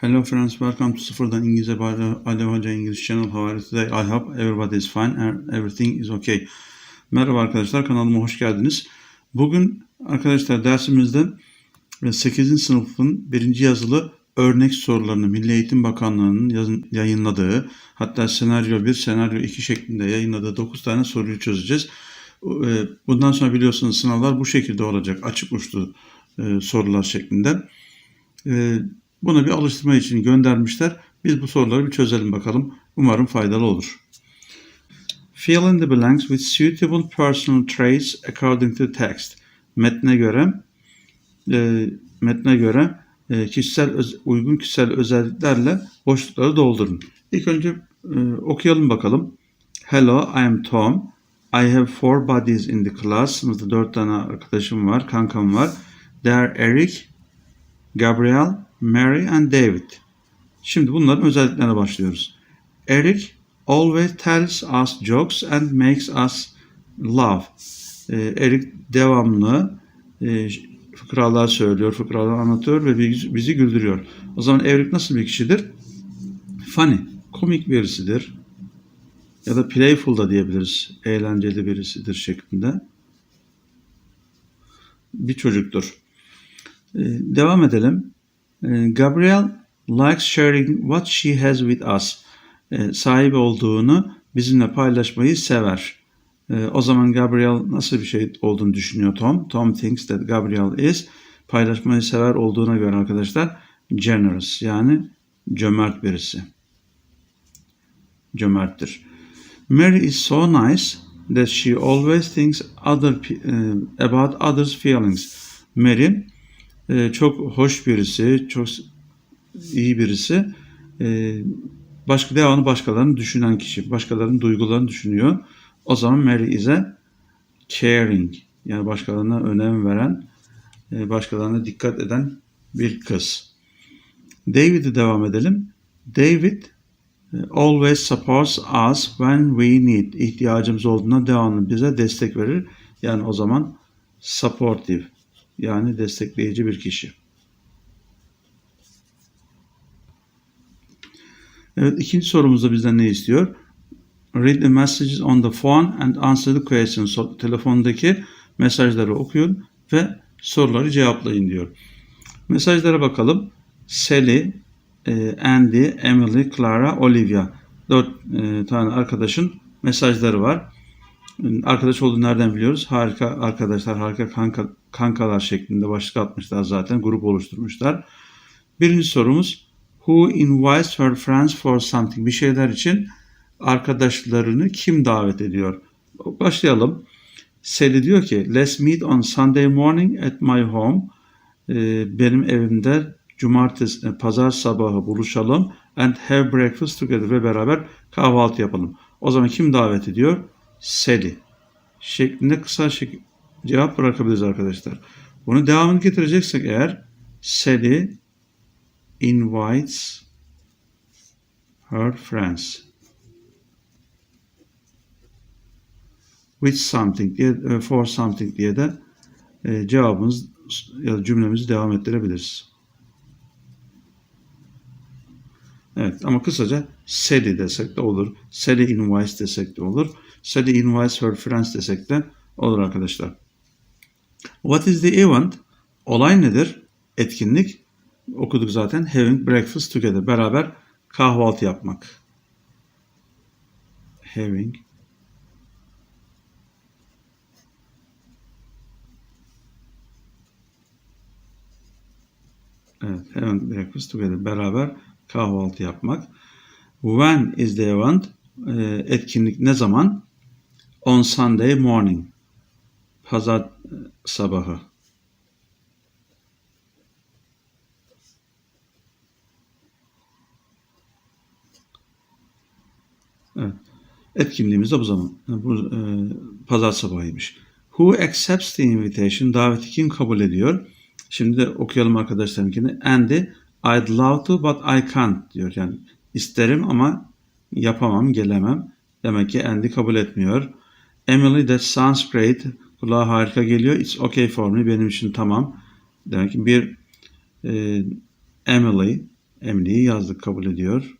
Hello friends, welcome to Sıfırdan İngilizce by Ali Hoca English Channel. How are you today? I hope everybody is fine and everything is okay. Merhaba arkadaşlar, kanalıma hoş geldiniz. Bugün arkadaşlar dersimizde 8. sınıfın 1. yazılı örnek sorularını Milli Eğitim Bakanlığı'nın yayınladığı, hatta senaryo 1, senaryo 2 şeklinde yayınladığı 9 tane soruyu çözeceğiz. E, Bundan sonra biliyorsunuz sınavlar bu şekilde olacak. Açık uçlu e, sorular şeklinde. Bunu bir alıştırma için göndermişler. Biz bu soruları bir çözelim bakalım. Umarım faydalı olur. Fill in the blanks with suitable personal traits according to text. Metne göre e, metne göre e, kişisel uygun kişisel özelliklerle boşlukları doldurun. İlk önce e, okuyalım bakalım. Hello, I am Tom. I have four buddies in the class. Sınıfta dört tane arkadaşım var, kankam var. They are Eric, Gabriel, Mary and David. Şimdi bunların özelliklerine başlıyoruz. Eric always tells us jokes and makes us laugh. Ee, Eric devamlı e, fıkralar söylüyor, fıkralar anlatıyor ve bizi, güldürüyor. O zaman Eric nasıl bir kişidir? Funny, komik birisidir. Ya da playful da diyebiliriz. Eğlenceli birisidir şeklinde. Bir çocuktur. Ee, devam edelim. Ee, Gabriel likes sharing what she has with us. Ee, sahip olduğunu bizimle paylaşmayı sever. Ee, o zaman Gabriel nasıl bir şey olduğunu düşünüyor Tom. Tom thinks that Gabriel is paylaşmayı sever olduğuna göre arkadaşlar generous yani cömert birisi. Cömerttir. Mary is so nice that she always thinks other eh, about others' feelings. Mary e, çok hoş birisi, çok iyi birisi. E, başka devamlı başkalarını düşünen kişi, başkalarının duygularını düşünüyor. O zaman Mary is a caring, yani başkalarına önem veren, e, başkalarına dikkat eden bir kız. David'e devam edelim. David e, always supports us when we need. İhtiyacımız olduğunda devamlı bize destek verir. Yani o zaman supportive yani destekleyici bir kişi. Evet ikinci sorumuzda bizden ne istiyor? Read the messages on the phone and answer the questions. So, telefondaki mesajları okuyun ve soruları cevaplayın diyor. Mesajlara bakalım. Sally, e, Andy, Emily, Clara, Olivia. Dört e, tane arkadaşın mesajları var. Arkadaş olduğunu nereden biliyoruz? Harika arkadaşlar, harika kanka, kankalar şeklinde başlık atmışlar zaten. Grup oluşturmuşlar. Birinci sorumuz Who invites her friends for something? Bir şeyler için arkadaşlarını kim davet ediyor? Başlayalım. Sally diyor ki Let's meet on Sunday morning at my home. Ee, benim evimde cumartesi, e, pazar sabahı buluşalım and have breakfast together ve beraber kahvaltı yapalım. O zaman kim davet ediyor? Sally. Şeklinde kısa şek- cevap bırakabiliriz arkadaşlar. Bunu devamını getireceksek eğer Sally invites her friends with something diye, e, for something diye de e, cevabımız ya da cümlemizi devam ettirebiliriz. Evet ama kısaca Sally desek de olur. Sally invites desek de olur. Sally invites her friends desek de olur arkadaşlar. What is the event? Olay nedir? Etkinlik. Okuduk zaten. Having breakfast together. Beraber kahvaltı yapmak. Having Evet, having breakfast together. Beraber kahvaltı yapmak. When is the event? Ee, etkinlik ne zaman? On Sunday morning. Pazar e, sabahı. Evet. Etkinliğimiz de bu zaman. Bu e, pazar sabahıymış. Who accepts the invitation? Daveti kim kabul ediyor? Şimdi de okuyalım arkadaşlarınkini. Andy, I'd love to but I can't diyor. Yani isterim ama yapamam, gelemem. Demek ki Andy kabul etmiyor. Emily, that sounds great. Kulağa harika geliyor. It's okay for me. Benim için tamam. Demek ki bir e, Emily Emily'yi yazdık kabul ediyor.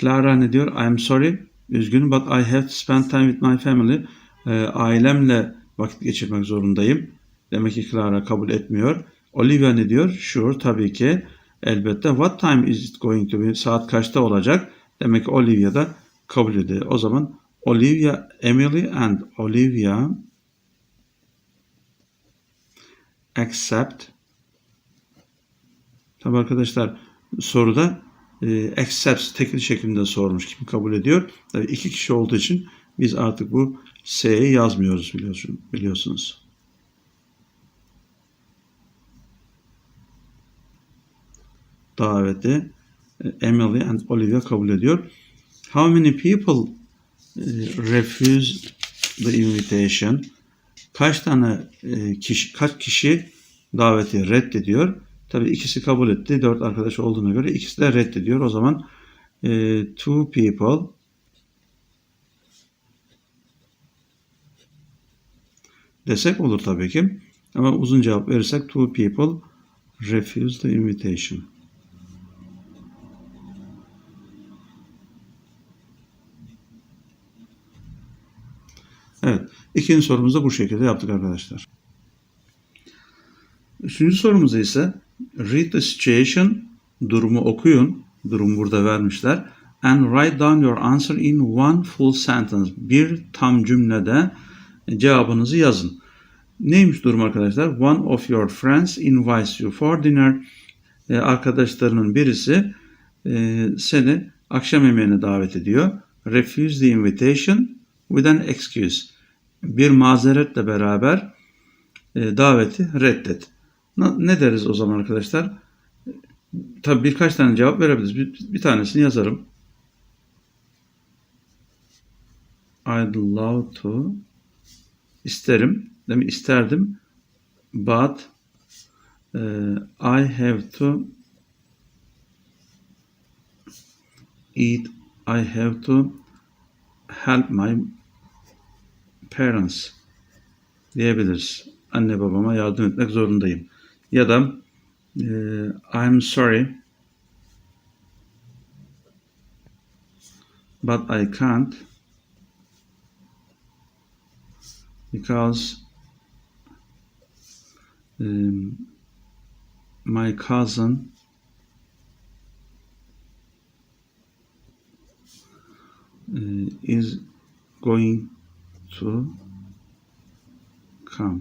Clara ne diyor? I'm sorry. Üzgünüm but I have to spend time with my family. Ee, ailemle vakit geçirmek zorundayım. Demek ki Clara kabul etmiyor. Olivia ne diyor? Sure tabii ki. Elbette. What time is it going to be? Saat kaçta olacak? Demek ki Olivia da kabul ediyor. O zaman Olivia, Emily and Olivia accept. Tabii arkadaşlar soruda e, accepts tekil şeklinde sormuş. Kim kabul ediyor? Tabii iki kişi olduğu için biz artık bu S'yi yazmıyoruz biliyorsun, biliyorsunuz. Daveti e, Emily and Olivia kabul ediyor. How many people refuse the invitation? Kaç tane e, kişi, kaç kişi daveti reddediyor? Tabii ikisi kabul etti. Dört arkadaş olduğuna göre ikisi de reddediyor. O zaman e, two people desek olur tabii ki. Ama uzun cevap verirsek two people refuse the invitation. Evet. ikinci sorumuzu da bu şekilde yaptık arkadaşlar. Üçüncü sorumuzda ise read the situation durumu okuyun. Durum burada vermişler. And write down your answer in one full sentence. Bir tam cümlede cevabınızı yazın. Neymiş durum arkadaşlar? One of your friends invites you for dinner. E, arkadaşlarının birisi e, seni akşam yemeğine davet ediyor. Refuse the invitation with an excuse. Bir mazeretle beraber e, daveti reddet. Ne deriz o zaman arkadaşlar? Tabii birkaç tane cevap verebiliriz. Bir, bir tanesini yazarım. I'd love to isterim. Demek isterdim. But uh, I have to eat. I have to help my parents diyebiliriz. Anne babama yardım etmek zorundayım. Ya da e, I'm sorry but I can't because um, my cousin uh, is going to come.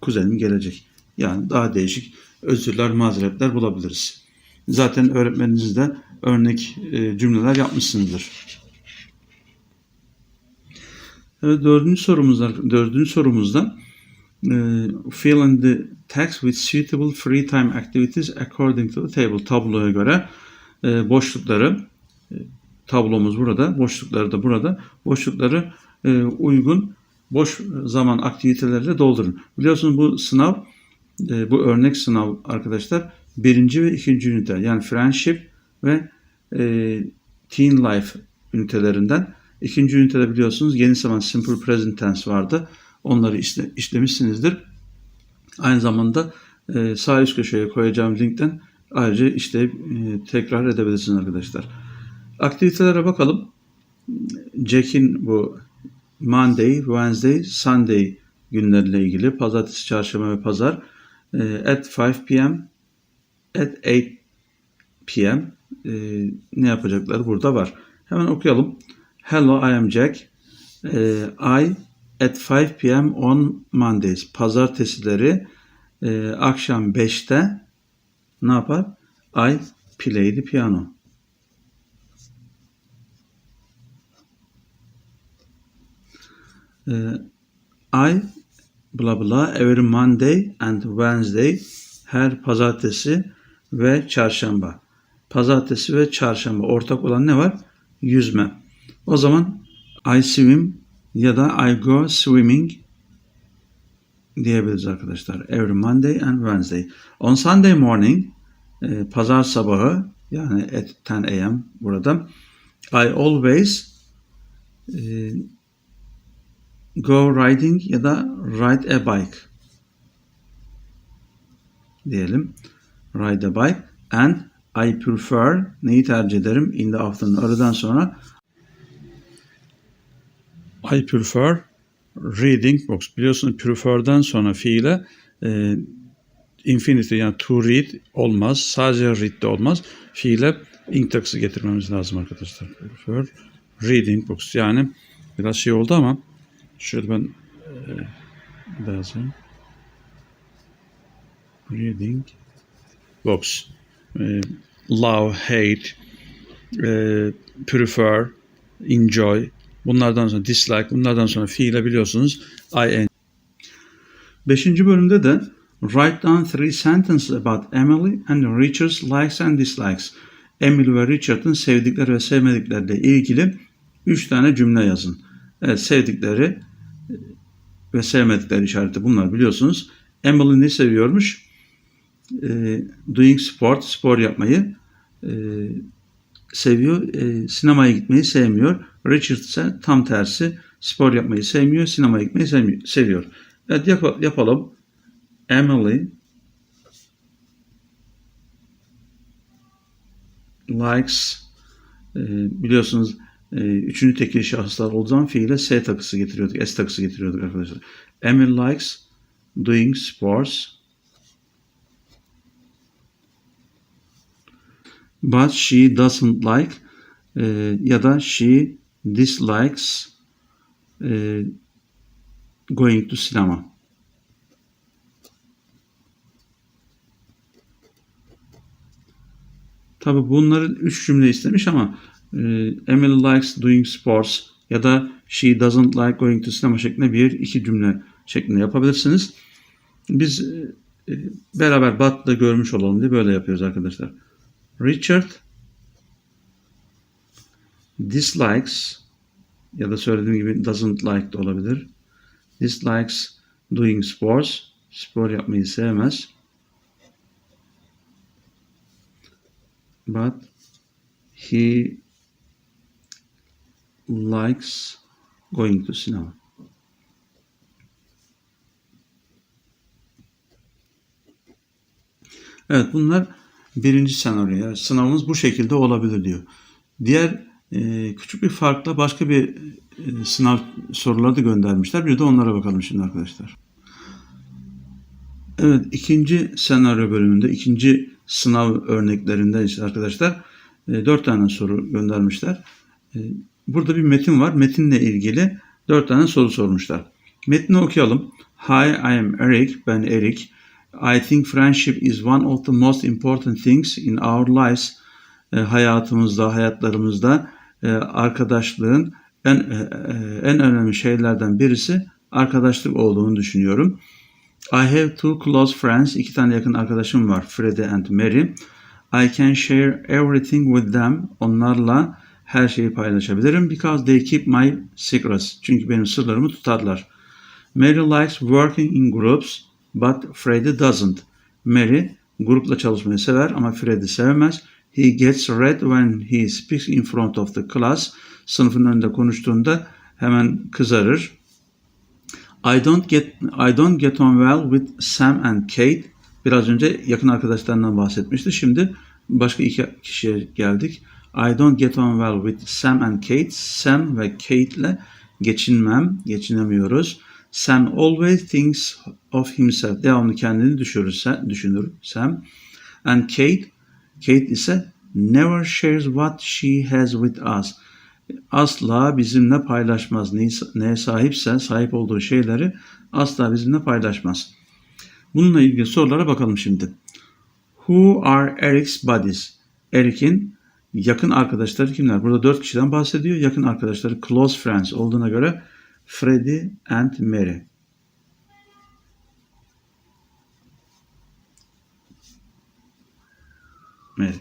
Kuzenim gelecek. Yani daha değişik özürler, mazeretler bulabiliriz. Zaten öğretmeniniz de örnek e, cümleler yapmışsınızdır. Evet, dördüncü sorumuzda, dördüncü sorumuzda e, fill in the text with suitable free time activities according to the table. Tabloya göre e, boşlukları tablomuz burada, boşlukları da burada. Boşlukları e, uygun boş zaman aktiviteleriyle doldurun. Biliyorsunuz bu sınav, e, bu örnek sınav arkadaşlar birinci ve ikinci ünite yani friendship ve e, teen life ünitelerinden. İkinci ünitede biliyorsunuz yeni zaman simple present tense vardı. Onları işte, işlemişsinizdir. Aynı zamanda e, sağ üst köşeye koyacağım linkten ayrıca işleyip e, tekrar edebilirsiniz arkadaşlar. Aktivitelere bakalım. Jack'in bu Monday, Wednesday, Sunday günleriyle ilgili pazartesi, çarşamba ve pazar e, at 5 p.m. at 8 p.m. E, ne yapacaklar burada var. Hemen okuyalım. Hello, I am Jack. E, I at 5 p.m. on Mondays. Pazartesileri akşam 5'te ne yapar? I play the piano. I bla bla every Monday and Wednesday her pazartesi ve çarşamba. Pazartesi ve çarşamba ortak olan ne var? Yüzme. O zaman I swim ya da I go swimming diyebiliriz arkadaşlar. Every Monday and Wednesday. On Sunday morning e, pazar sabahı yani at 10 a.m. burada I always e, go riding ya da ride a bike. diyelim. Ride a bike. And I prefer neyi tercih ederim? In the afternoon. Aradan sonra I prefer reading books. Biliyorsunuz prefer'den sonra fiile e, infinity yani to read olmaz. Sadece read de olmaz. Fiile ing takısı getirmemiz lazım arkadaşlar. Prefer reading books. Yani biraz şey oldu ama şöyle ben e. Reading books. E, love, hate, e, prefer, enjoy. Bunlardan sonra dislike, bunlardan sonra fiile biliyorsunuz ing. Beşinci bölümde de write down three sentences about Emily and Richard's likes and dislikes. Emily ve Richard'ın sevdikleri ve sevmedikleriyle ilgili üç tane cümle yazın. Evet, sevdikleri ve sevmedikleri işareti bunlar biliyorsunuz. Emily ne seviyormuş? Ee, doing sport, spor yapmayı e, seviyor. E, sinemaya gitmeyi sevmiyor. Richard ise tam tersi spor yapmayı sevmiyor, sinemaya gitmeyi sevmiyor, seviyor. Evet yap- yapalım. Emily likes e, biliyorsunuz e, üçüncü tekil şahıslar olduğu zaman fiile S takısı getiriyorduk, S takısı getiriyorduk arkadaşlar. Emily likes doing sports but she doesn't like e, ya da she dislikes e, going to cinema. Tabi bunların üç cümle istemiş ama Emily likes doing sports ya da she doesn't like going to cinema şeklinde bir iki cümle şeklinde yapabilirsiniz. Biz e, e, beraber Bat'ta görmüş olalım diye böyle yapıyoruz arkadaşlar. Richard dislikes ya da söylediğim gibi doesn't like de olabilir. Dislikes doing sports. Spor yapmayı sevmez. But he likes going to cinema. Evet bunlar birinci senaryo. Yani sınavımız bu şekilde olabilir diyor. Diğer e, küçük bir farkla başka bir e, sınav soruları da göndermişler. Bir de onlara bakalım şimdi arkadaşlar. Evet ikinci senaryo bölümünde ikinci sınav örneklerinde işte arkadaşlar e, dört tane soru göndermişler. E, burada bir metin var. Metinle ilgili dört tane soru sormuşlar. Metni okuyalım. Hi, I am Eric. Ben Eric. I think friendship is one of the most important things in our lives. E, hayatımızda, hayatlarımızda e, arkadaşlığın en e, e, en önemli şeylerden birisi arkadaşlık olduğunu düşünüyorum. I have two close friends. İki tane yakın arkadaşım var. Freddie and Mary. I can share everything with them. Onlarla her şeyi paylaşabilirim. Because they keep my secrets. Çünkü benim sırlarımı tutarlar. Mary likes working in groups but Freddie doesn't. Mary grupla çalışmayı sever ama Freddie sevmez. He gets red when he speaks in front of the class. Sınıfın önünde konuştuğunda hemen kızarır. I don't get I don't get on well with Sam and Kate. Biraz önce yakın arkadaşlarından bahsetmişti. Şimdi başka iki kişiye geldik. I don't get on well with Sam and Kate. Sam ve Kate ile geçinmem, geçinemiyoruz. Sam always thinks of himself. Devamlı kendini düşürür, düşünür Sam. And Kate, Kate ise never shares what she has with us. Asla bizimle paylaşmaz. Neye sahipse, sahip olduğu şeyleri asla bizimle paylaşmaz. Bununla ilgili sorulara bakalım şimdi. Who are Eric's buddies? Eric'in yakın arkadaşları kimler? Burada dört kişiden bahsediyor. Yakın arkadaşları close friends olduğuna göre Freddie and Mary. Mary.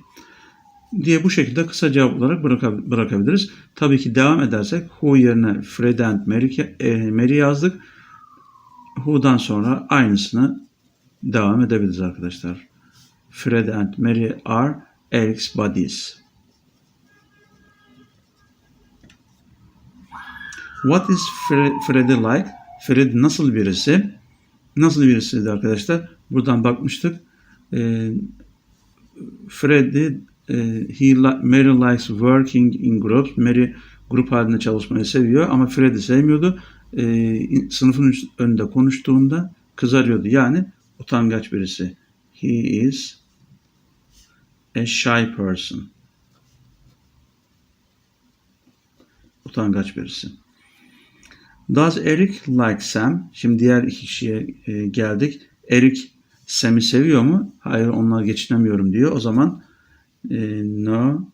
diye bu şekilde kısa cevap olarak bırakabiliriz. Tabii ki devam edersek who yerine Fred and Mary, e, Mary yazdık. Who'dan sonra aynısını devam edebiliriz arkadaşlar. Fred and Mary are Eric's buddies. What is Freddy like? Freddy nasıl birisi? Nasıl birisiydi arkadaşlar? Buradan bakmıştık. e, Freddie e, he Mary likes working in groups. Mary grup halinde çalışmayı seviyor ama Freddie sevmiyordu. E, in- sınıfın önünde konuştuğunda kızarıyordu. Yani utangaç birisi. He is a shy person. Utangaç birisi. Does Eric like Sam? Şimdi diğer iki kişiye e, geldik. Eric Sam'i seviyor mu? Hayır onunla geçinemiyorum diyor. O zaman e, no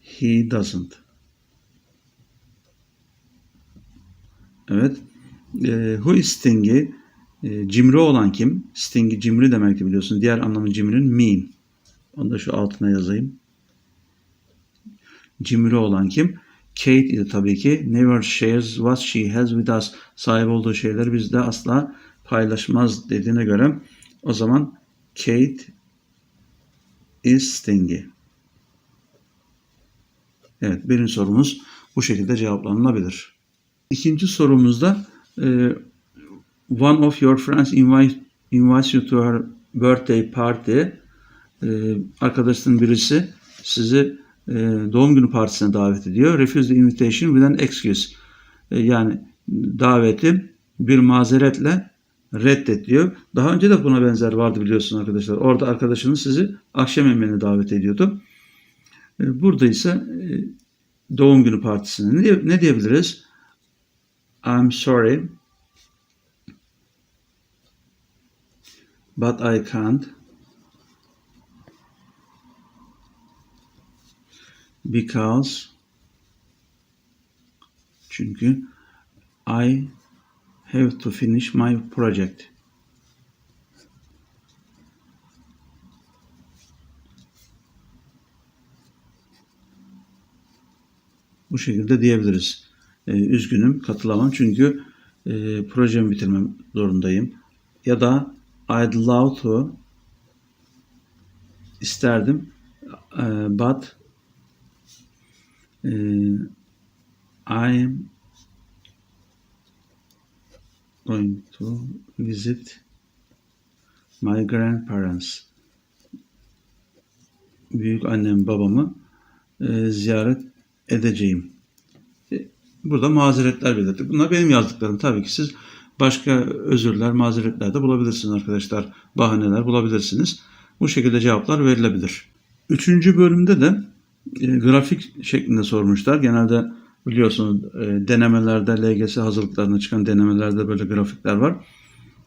he doesn't. Evet. E, who is Stingy? E, cimri olan kim? Stingy cimri demekti biliyorsun. Diğer anlamı cimrinin mean. Onu da şu altına yazayım. Cimri olan kim? Kate idi tabii ki. Never shares what she has with us. Sahip olduğu şeyleri bizde asla paylaşmaz dediğine göre o zaman Kate is stingy. Evet birinci sorumuz bu şekilde cevaplanılabilir. İkinci sorumuzda e, one of your friends invite, invites you to her birthday party. E, arkadaşının birisi sizi e, doğum günü partisine davet ediyor. Refuse the invitation with an excuse. E, yani daveti bir mazeretle reddet diyor. Daha önce de buna benzer vardı biliyorsun arkadaşlar. Orada arkadaşınız sizi akşam yemeğine davet ediyordu. E, Burada ise e, doğum günü partisine ne, ne diyebiliriz? I'm sorry but I can't because çünkü I have to finish my project. Bu şekilde diyebiliriz. Ee, üzgünüm katılamam çünkü e, projemi bitirmem zorundayım. Ya da I'd love to isterdim e, e, I'm going to visit my grandparents. Büyük annem babamı e, ziyaret edeceğim. E, Burada mazeretler belirttik. Bunlar benim yazdıklarım. Tabii ki siz başka özürler, mazeretler de bulabilirsiniz arkadaşlar. Bahaneler bulabilirsiniz. Bu şekilde cevaplar verilebilir. Üçüncü bölümde de e, grafik şeklinde sormuşlar. Genelde biliyorsunuz e, denemelerde, LGS hazırlıklarına çıkan denemelerde böyle grafikler var.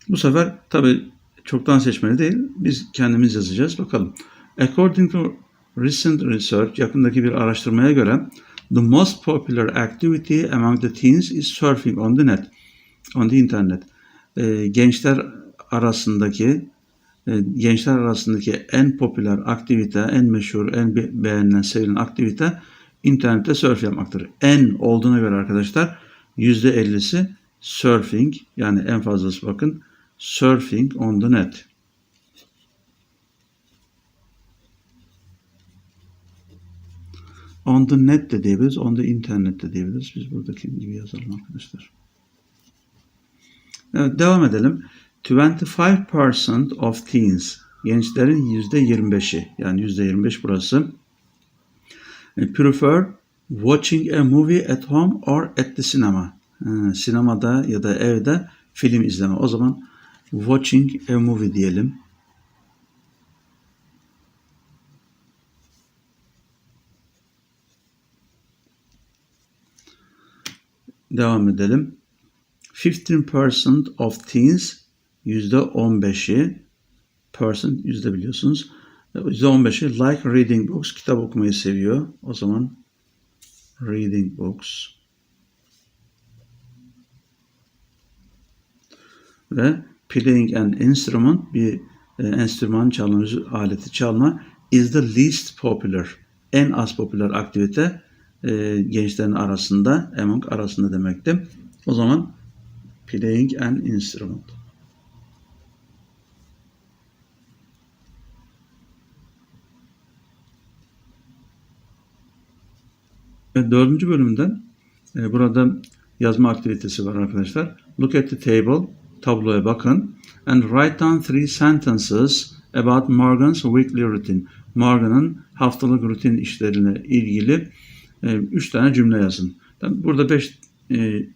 Bu sefer tabii çoktan seçmeli değil. Biz kendimiz yazacağız. Bakalım. According to recent research, yakındaki bir araştırmaya göre the most popular activity among the teens is surfing on the net, on the internet. E, gençler arasındaki gençler arasındaki en popüler aktivite, en meşhur, en be- beğenilen, sevilen aktivite internette surf yapmaktır. En olduğuna göre arkadaşlar %50'si surfing yani en fazlası bakın surfing on the net. On the net de diyebiliriz, on the internet de diyebiliriz. Biz buradaki gibi yazalım arkadaşlar. Evet, devam edelim. 25% of teens, gençlerin %25'i, yani %25 burası, e, prefer watching a movie at home or at the cinema. Ha, sinemada ya da evde film izleme. O zaman watching a movie diyelim. Devam edelim. 15% of teens 15'i person yüzde biliyorsunuz. Yüzde 15'i like reading books kitap okumayı seviyor. O zaman reading books ve playing an instrument bir e, enstrüman çalma, aleti çalma is the least popular. En az popüler aktivite e, gençlerin arasında, among arasında demekti. O zaman playing an instrument. Dördüncü bölümde e, burada yazma aktivitesi var arkadaşlar. Look at the table, tabloya bakın and write down three sentences about Morgan's weekly routine. Morgan'ın haftalık rutin işlerine ilgili 3 tane cümle yazın. Burada 5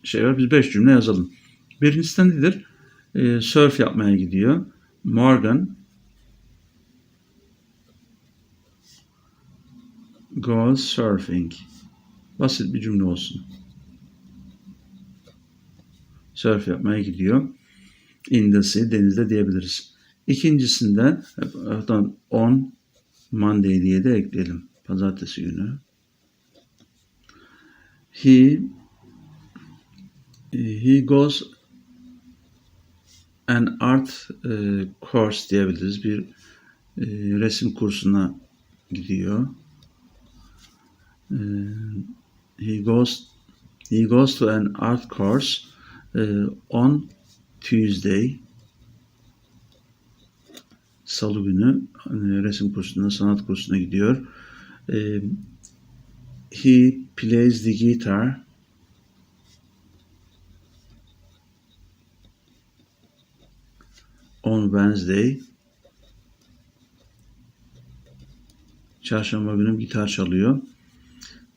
şey var. Biz 5 cümle yazalım. Birincisi nedir? E, surf yapmaya gidiyor. Morgan goes surfing. Basit bir cümle olsun. Surf yapmaya gidiyor. In the sea, denizde diyebiliriz. İkincisinde buradan on Monday diye de ekleyelim. Pazartesi günü. He he goes an art e, course diyebiliriz. Bir e, resim kursuna gidiyor. E, he goes he goes to an art course e, on Tuesday. Salı günü e, resim kursuna, sanat kursuna gidiyor. E, he plays the guitar on Wednesday. Çarşamba günü gitar çalıyor.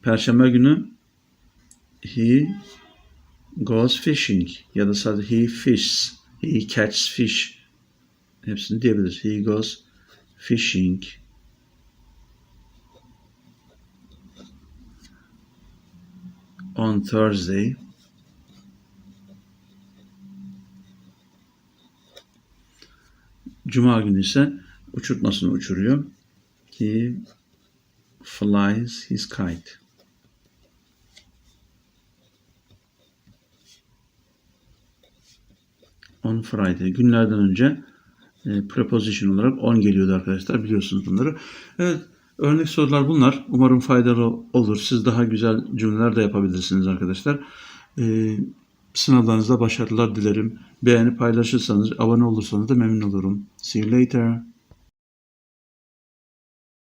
Perşembe günü he goes fishing ya da sadece he fishes. He catches fish. Hepsini diyebiliriz. He goes fishing. On Thursday. Cuma günü ise uçurtmasını uçuruyor. He flies his kite. On Friday. Günlerden önce e, preposition olarak on geliyordu arkadaşlar. Biliyorsunuz bunları. Evet. Örnek sorular bunlar. Umarım faydalı olur. Siz daha güzel cümleler de yapabilirsiniz arkadaşlar. E, sınavlarınızda başarılar dilerim. Beğeni paylaşırsanız, abone olursanız da memnun olurum. See you later.